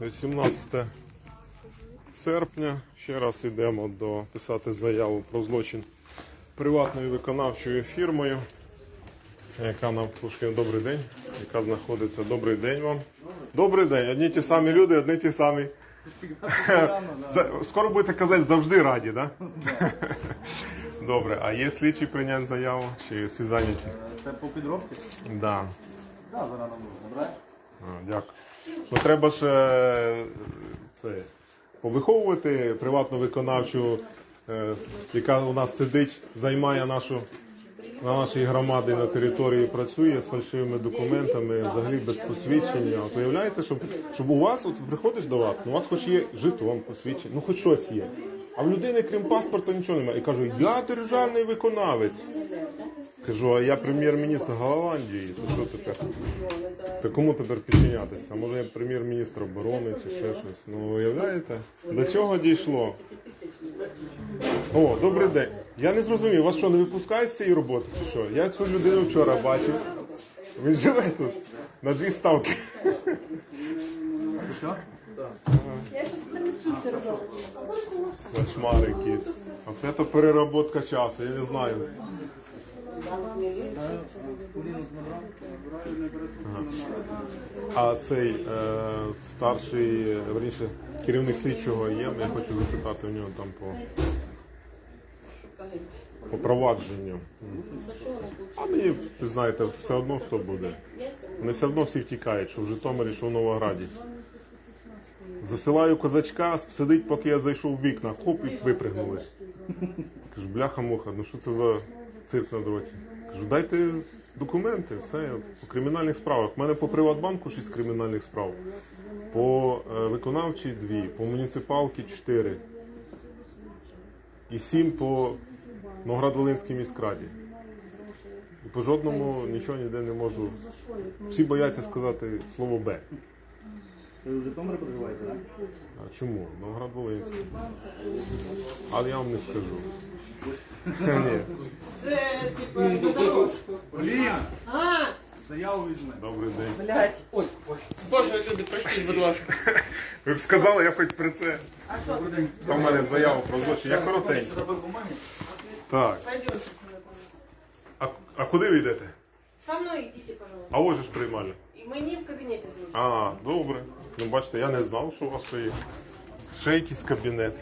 18 серпня. Ще раз йдемо до писати заяву про злочин приватною виконавчою фірмою, яка нам слушає добрий день, яка знаходиться добрий день вам. Добрий день, одні ті самі люди, одні ті самі. Скоро будете казати завжди раді, так? Да? Добре, а є слідчі прийняти заяву? Чи всі зайняті? Це по підробці? Да. Да, зараз нам дякую. Ну треба ж е, це, повиховувати приватну виконавчу, е, яка у нас сидить, займає нашу на нашій громаді на території працює з фальшивими документами, взагалі без посвідчення. От уявляєте, щоб, щоб у вас, от приходиш до вас, у вас хоч є жетон, посвідчення, ну хоч щось є. А в людини, крім паспорта, нічого немає. І кажу, я державний виконавець. Кажу, а я прем'єр-міністр Голландії, то що тепер? Та кому тепер підчинятися? Може я прем'єр-міністр оборони чи ще щось? Ну уявляєте? До чого дійшло? О, добрий день. Я не зрозумів, вас що, не випускають з цієї роботи чи що? Я цю людину вчора бачив. Він живе тут на дві ставки. Я сейчас принесу сервер. Кошмар якийсь. А це то переработка часу, я не знаю. А цей е, старший, верніше, керівник слідчого є, я хочу запитати у нього там по, по провадженню. А мені, знаєте, все одно хто буде. Вони все одно всі втікають, що в Житомирі, що в Новограді. Засилаю козачка, сидить, поки я зайшов в вікна, хоп, і випригнули. Кажу, бляха-муха, ну що це за цирк на дроті? Кажу, дайте документи, все, по кримінальних справах. У мене по Приватбанку 6 кримінальних справ, по е, виконавчій 2, по муніципалці 4 і 7 по Новоград-Волинській міськраді. І по жодному нічого ніде не можу. Всі бояться сказати слово Б. Ви в Житомирі проживаєте, так? А чому? Новоград-Волинський. Але я вам не скажу. Ні. Це типа на дорожку. Блін! А, Заяву візьме. Добрий день. блядь. Ой, ой. Боже, люди, простіть, будь ласка. Ви б сказали, я хоч при це. А що? Там в мене заяву про злочин. Я коротенько. Зробив бумаги? Так. Пойдемте. А, а куди ви йдете? Со мной идите, пожалуйста. А ось же ж приймали. И мы не в кабинете злочин. А, добре. Ну бачите, я не знав, що у вас ще є. Ще якийсь кабінет.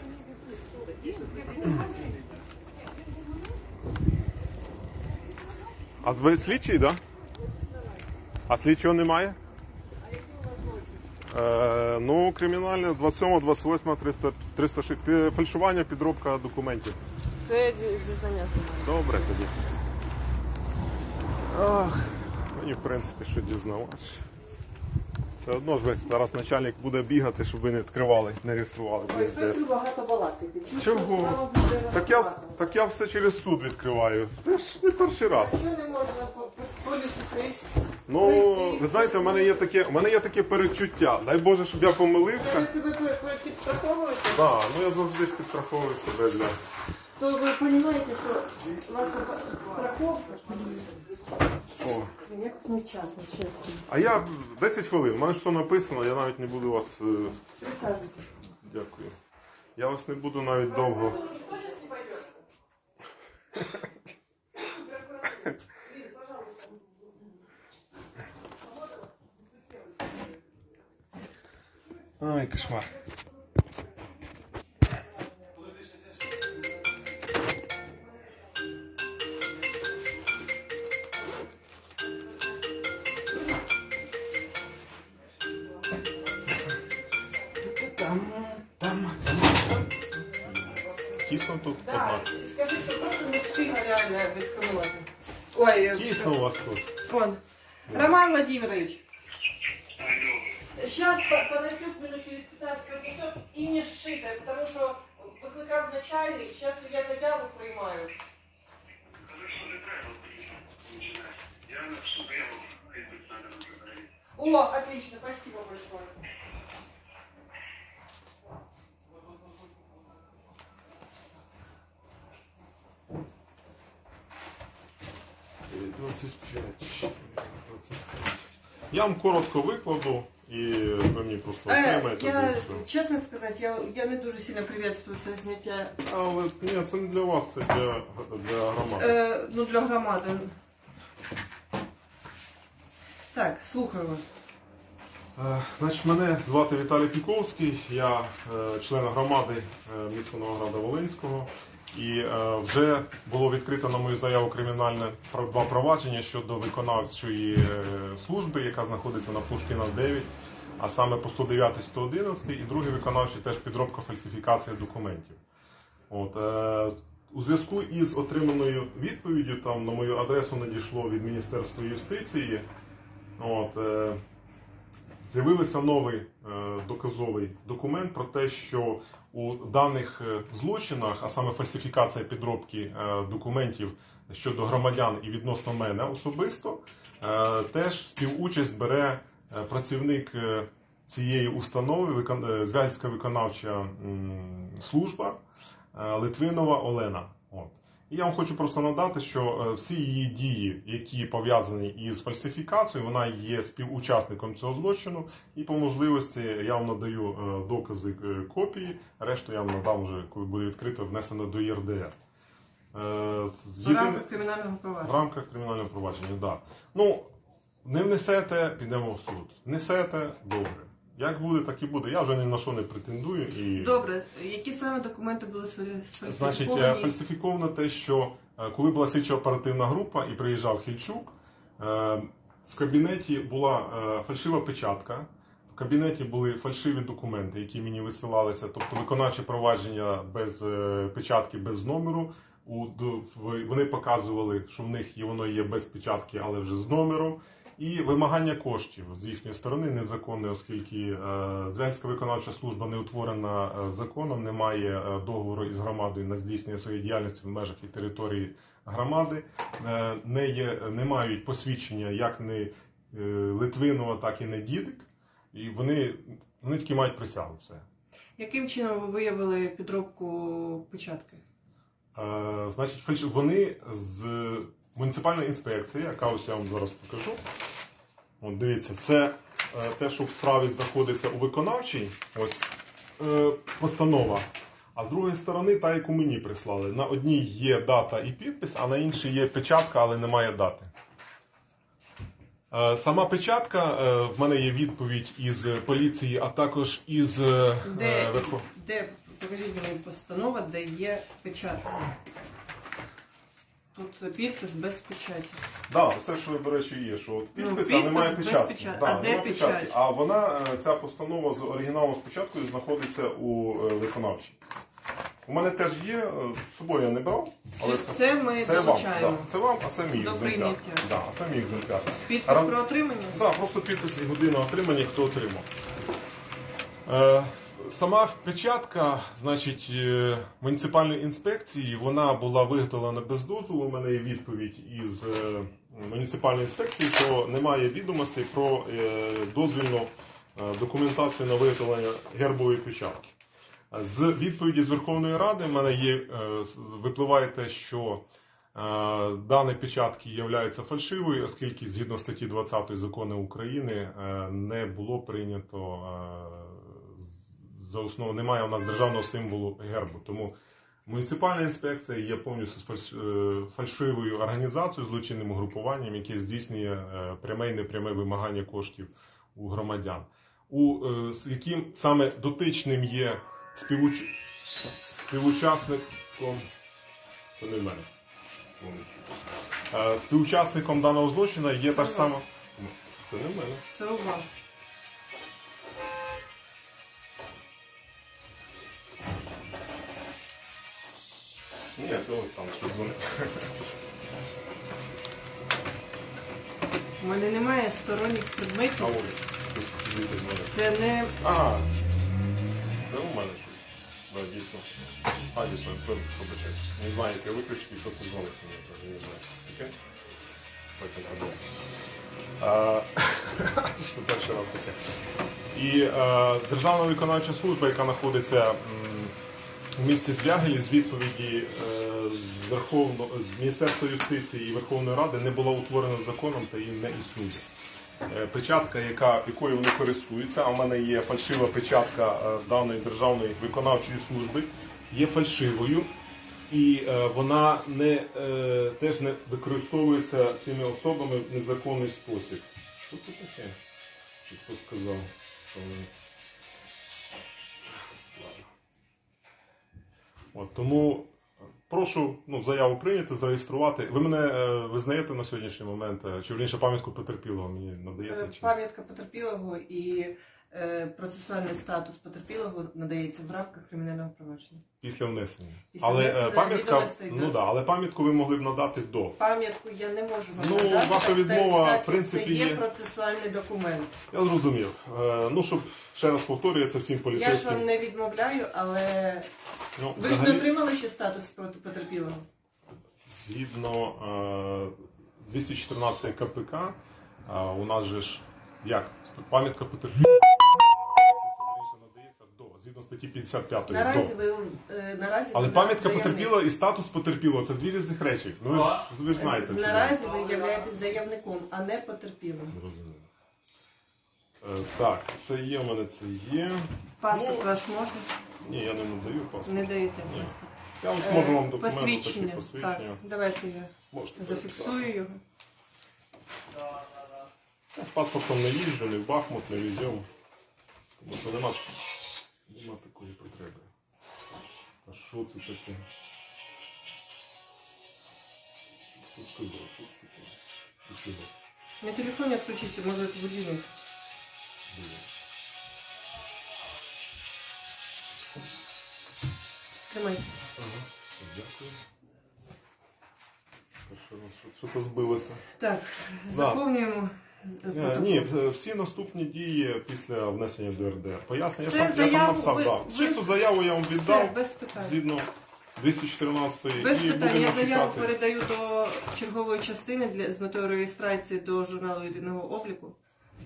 А ви слідчий, так? Да? А слідчого немає? Е, ну, кримінальне 27, 28, 300, 306, фальшування, підробка документів. Це дізнання. Добре тоді. Ах, мені в принципі що дізнавати. Все одно ж ви зараз начальник буде бігати, щоб ви не відкривали, не реєстрували. Ой, щось ви багато балакаєте. Чого? Так я, вс- так я все через суд відкриваю. Це ж не перший раз. Що не можна по- по поліції? Ну, ви знаєте, у мене є таке, у мене є таке передчуття. Дай Боже, щоб я помилився. Ви себе пи- підстраховуєте? Так, ну я завжди підстраховую себе для. То ви розумієте, що ваша страховка... О. А я 10 хвилин, у мене все написано, я навіть не буду вас. е, Присаджуйтесь. Дякую. Я вас не буду навіть довго. Ай, кошмар. Сейчас понесет минут через 15 принесет и не сшитое, потому что викликав начальник, сейчас я заяву приймаю. О, отлично, спасибо большое. Я вам коротко викладу. і ви мені просто Е, отримаєте. я, чесно сказати, я, я не дуже сильно приветствую це зняття Але ні, це не для вас, це для, для громади. е, ну, для громади. Так, слухаю вас. Е, Значить, мене звати Віталій Піковський, я е, член громади е, міста Новограда Волинського. І е, вже було відкрито на мою заяву кримінальне провадження щодо виконавчої е, служби, яка знаходиться на Пушкіна 9, а саме по 109 111 і другий виконавчий теж підробка фальсифікація документів. От, е, у зв'язку із отриманою відповіддю там на мою адресу надійшло від Міністерства юстиції. От, е, З'явився новий е, доказовий документ про те, що у даних е, злочинах, а саме фальсифікація підробки е, документів щодо громадян і відносно мене особисто, теж співучасть бере працівник цієї установи, Звяльська виконавча служба Литвинова Олена. І я вам хочу просто надати, що е, всі її дії, які пов'язані із фальсифікацією, вона є співучасником цього злочину, і по можливості я вам надаю е, докази е, копії. Решту я вам надам вже, коли буде відкрито, внесено до ЄРДР. Е, В рамках кримінального провадження. в рамках кримінального провадження, так. Да. Ну, не внесете, підемо в суд. Внесете, добре. Як буде, так і буде. Я вже ні на що не претендую. І... Добре, які саме документи були сфалі- Значить, е, фальсифіковано те, що е, коли була слідчо оперативна група і приїжджав Хільчук, е, в кабінеті була фальшива печатка. В кабінеті були фальшиві документи, які мені висилалися, тобто виконавче провадження без печатки, без номеру. Вони показували, що в них воно є без печатки, але вже з номером. І вимагання коштів з їхньої сторони незаконне, оскільки е, Зв'язка виконавча служба не утворена е, законом, немає е, договору із громадою на здійснення своєї діяльності в межах і території громади, не, є, не мають посвідчення як не Литвинова, так і не Дідик. І вони, вони тільки мають присягу. Все. Яким чином ви виявили підробку печатки? Значить, вони з муніципальної інспекції, яка ось я вам зараз покажу. От дивіться, це е, те, що в справі знаходиться у виконавчій, ось е, постанова. А з другої сторони, та, яку мені прислали. На одній є дата і підпис, а на іншій є печатка, але немає дати. Е, Сама печатка, е, в мене є відповідь із поліції, а також із е, Де, Верхов- де покажіть мені постанова, де є печатка? Тут підпис без печаті. Да, це що, до речі, є, що от Ну, підпис, а підпис немає без печатки. печатки. Да, А де нема печатки. печать? А вона, е, ця постанова з оригіналом з печаткою знаходиться у е, виконавчій. У мене теж є, е, з собою я не брав, але це, це ми це вам. долучаємо. Да, це вам, а це мій До екземпляр. прийняття. Да, а це мій екземпляр. Підпис Раз- про отримання? Да, просто підпис і година отримання, хто отримав. Е, сама печатка, значить, е, муніципальної інспекції, вона була виготовлена без дозволу. У мене є відповідь із е, муніципальної інспекції, що немає відомостей про е, дозвільну документацію на виготовлення гербової печатки. З відповіді з Верховної Ради в мене є, випливає те, що дані печатки являються фальшивою, оскільки згідно статті 20 закону України не було прийнято за основу, немає у нас державного символу гербу. Тому муніципальна інспекція є повністю фальш- е, фальшивою організацією, злочинним угрупуванням, яке здійснює е, пряме і непряме вимагання коштів у громадян. У е, з яким саме дотичним є співуч... співучасником. Це не в мене. Співучасником даного злочину є Це та ж сама. Це не в мене. Це у вас. Ні, це ось там щось вони. У мене немає сторонніх А предметів. ось. Звідти з. Це не Ага. Це у мене щось. Да, дійсно. А, дійсно, побачать. Не знаю, як я виключити, що це дзвонить мені. Я не знаю, що це таке. Потім. А, Що перший раз таке. І е, Державна виконавча служба, яка знаходиться м, в місті Звягелі, з відповіді е, з, Верховно, з Міністерства юстиції і Верховної Ради не була утворена законом та її не існує. е, печатка, яка, якою вони користуються, а в мене є фальшива печатка е, даної державної виконавчої служби, є фальшивою. І вона не, теж не використовується цими особами в незаконний спосіб. Що це таке? Хто сказав? От, тому прошу ну, заяву прийняти, зареєструвати. Ви мене е, визнаєте на сьогоднішній момент, е, чи верніше пам'ятку потерпілого мені надаєте? Е, Чи? Пам'ятка потерпілого і е, процесуальний статус потерпілого надається в рамках кримінального провадження. Після внесення. Після але е, внесення пам'ятка, ну да, але пам'ятку ви могли б надати до. Пам'ятку я не можу вам Ну, надати. ваша відмова, так, в принципі, це є, є. процесуальний документ. Я зрозумів. Е, ну, щоб ще раз повторюється всім Я ж вам не відмовляю, але Ну, ви ж не отримали ще статус проти потерпілого. згідно е, 214 КПК, е, у нас же ж як пам'ятка потерпілого статті 55 Наразі до. ви е, наразі Але ви пам'ятка заявник. потерпілого і статус потерпілого це дві різних речі. Ну ви ж, ви ж знаєте. чому. Наразі ви являєтесь заявником, а не потерпілим. Е, Так, це є, у мене це є. Паспорт Ну, ваш можна? Ні, я не надаю паспорт. Не даєте Ні. паспорт. Я вам зможу вам Е, документи посвідчення. такі посвідчення. Так, давайте я Можете зафіксую його. Я з паспортом не їжджу, не в Бахмут, не в Ізюм. Тому що нема, нема такої потреби. А що це таке? Хто сказав, що це таке? І чого? На телефоне отключите, может будильник. Було? Тримайте. Ага, все, дякую. Та Що, у нас що, що то збилося? Так, Да. заповнюємо. Е. Ні, е, всі наступні дії після внесення до РДР. Пояснення Це я, там, я там заяву написав, ви- да. ви- заяву я вам Все, віддав без питань. згідно 214 Без і питань. будемо Я заяву чекати. передаю до чергової частини для, з метою реєстрації до журналу єдиного обліку.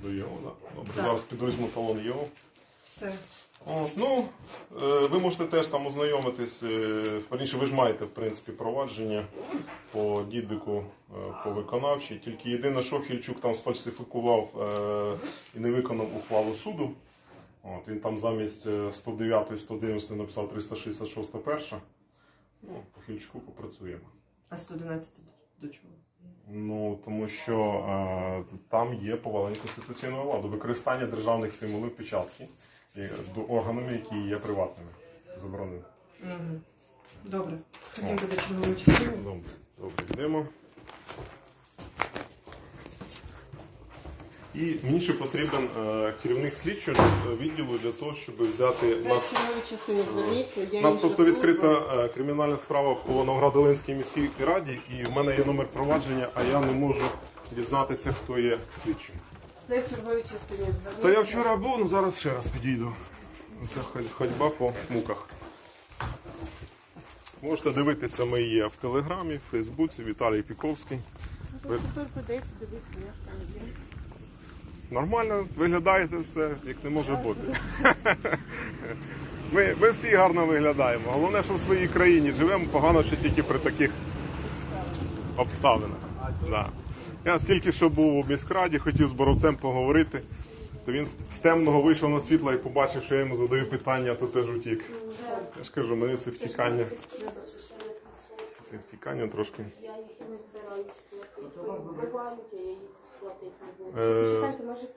До його, да. Добре, Так. зараз підвізьму талон його. Все. От, ну, е, ви можете теж там ознайомитись. е, Верніше, ви ж маєте, в принципі, провадження по дідику е, по виконавчій. Тільки єдине, що Хільчук там сфальсифікував і не виконав ухвалу суду. От, він там замість е, 109 111 написав 366 перша. Ну, по Хільчуку попрацюємо. А 111 до чого? Ну, тому що е, там є повалення конституційного ладу, використання державних символів печатки до органами, які є приватними. Заборонено. Угу. Добре. Ходімо до чергової частини. Добре, добре, йдемо. І мені ще потрібен е, керівник слідчого е, відділу для того, щоб взяти Це нас. чергові частини зверніться. Я У нас інша просто служба. відкрита е, кримінальна справа по Новоград-Волинській міській раді, і в мене є номер провадження, а я не можу дізнатися, хто є слідчим. Це в черговій частині. Та я вчора був, ну зараз ще раз підійду. Це ходьба по муках. Можете дивитися, ми є в Телеграмі, в Фейсбуці, Віталій Піковський. Ви Тепер дивитися, там є. нормально виглядаєте все, як не може бути. Ми, ми всі гарно виглядаємо. Головне, що в своїй країні живемо погано, що тільки при таких обставинах. Да. Я стільки що був у міськраді, хотів з боровцем поговорити. То він з темного вийшов на світло і побачив, що я йому задаю питання, то теж утік. Я ж кажу, мене це втікання. Це втікання трошки. Я їх і не збираюсь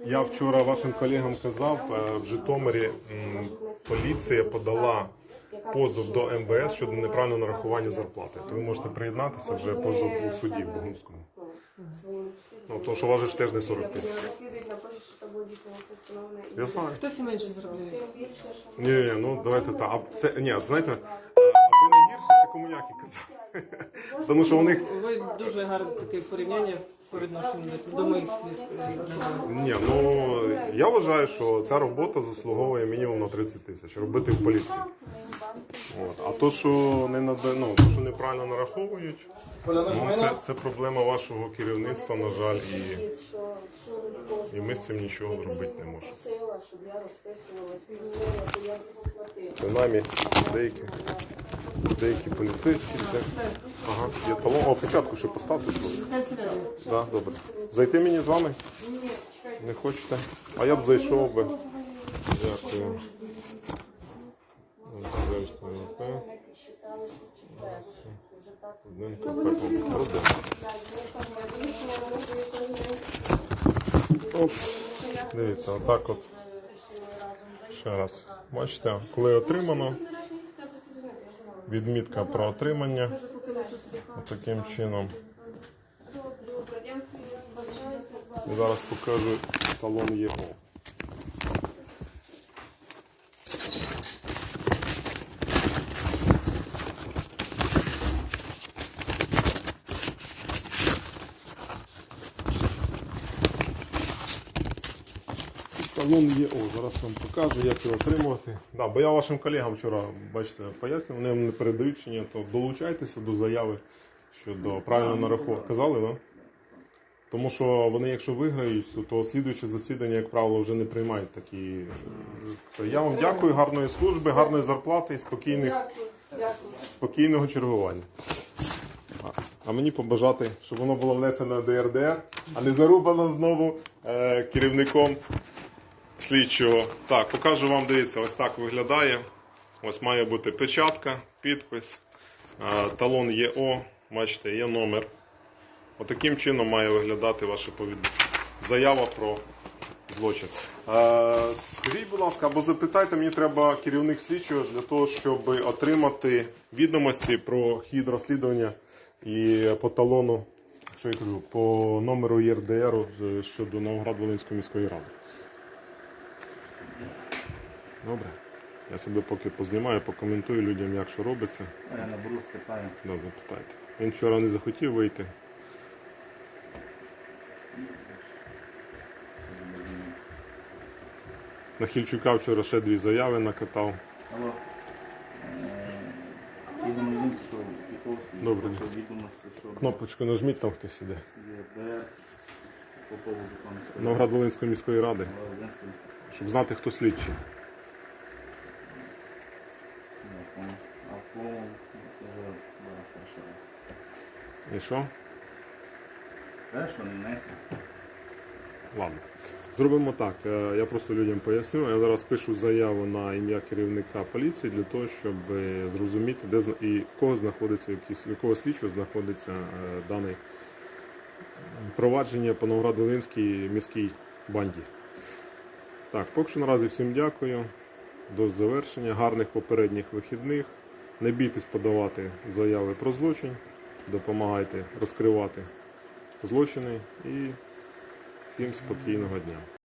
я вчора вашим колегам казав, е, в Житомирі поліція подала позов до МВС щодо неправильного нарахування зарплати. То ви можете приєднатися вже позов у суді в Богунському. Ну, то що важиш теж не 40 тисяч. Розслідують, напишуть, що це буде санкціоноване. Я знаю. Хтось і менше заробляє. Тим більше, що Ні, ні, ну давайте так. А це ні, знаєте, ви аби не гірше, це комуняки казали. Тому що у них Ви дуже гарне таке порівняння по відношенню до- до моїх слів. е, ні, ну я вважаю, що ця робота заслуговує мінімум на 30 тисяч робити в поліції. От. А то, що не нада... ну, то, що неправильно нараховують, ну, це, це проблема вашого керівництва, на жаль, і, і ми з цим нічого зробити не можемо. Принаймні, деякі, деякі поліцейські це. Ага, є талон. О, печатку ще поставте. Да, добре. Зайти мені з вами? Не хочете? А я б зайшов би. Дякую. Один. Оп. Дивіться, отак от. Ще раз. Бачите, коли отримано, відмітка про отримання. Таким чином. Зараз покажу талон ЄО. Талон є. О, зараз вам покажу, як його отримувати. Да, бо я вашим колегам вчора, бачите, пояснював, вони вам не передають чи ні, то долучайтеся до заяви щодо правильного нарахування. Казали, да? Тому що вони, якщо виграють, то, слідуюче засідання, як правило, вже не приймають такі. То я вам дякую, гарної служби, гарної зарплати і спокійних, спокійного чергування. А мені побажати, щоб воно було внесено до РДР, а не зарубано знову е, керівником слідчого. Так, покажу вам, дивіться, ось так виглядає. Ось має бути печатка, підпис, талон ЄО, бачите, є номер. Отаким чином має виглядати ваша повід... заява про злочин. Скажіть, будь ласка, або запитайте, мені треба керівник слідчого для того, щоб отримати відомості про хід розслідування і по талону, що я кажу, по номеру ЄРДР щодо Новоград-Волинської міської ради. Добре. Я себе поки познімаю, покоментую людям, як що робиться. Я наберу, спитаю. Добре, питайте. Він вчора не захотів вийти. На Хільчука вчора ще дві заяви накатав. Алло. Піковський. Добре. Кнопочку нажміть, там хтось іде. ЄБР по Новоград-Волинської міської ради, щоб знати, хто слідчий. А по... Да, хорошо. І що? Хорошо, не несе. Ладно. Зробимо так. Е, Я просто людям поясню. Я зараз пишу заяву на ім'я керівника поліції для того, щоб е, зрозуміти, де і в кого знаходиться, в якого слідчого знаходиться е, дане провадження по Новоград-Волинській міській банді. Так, поки що наразі всім дякую. До завершення. Гарних попередніх вихідних. Не бійтесь подавати заяви про злочин. Допомагайте розкривати злочини і всім спокійного дня.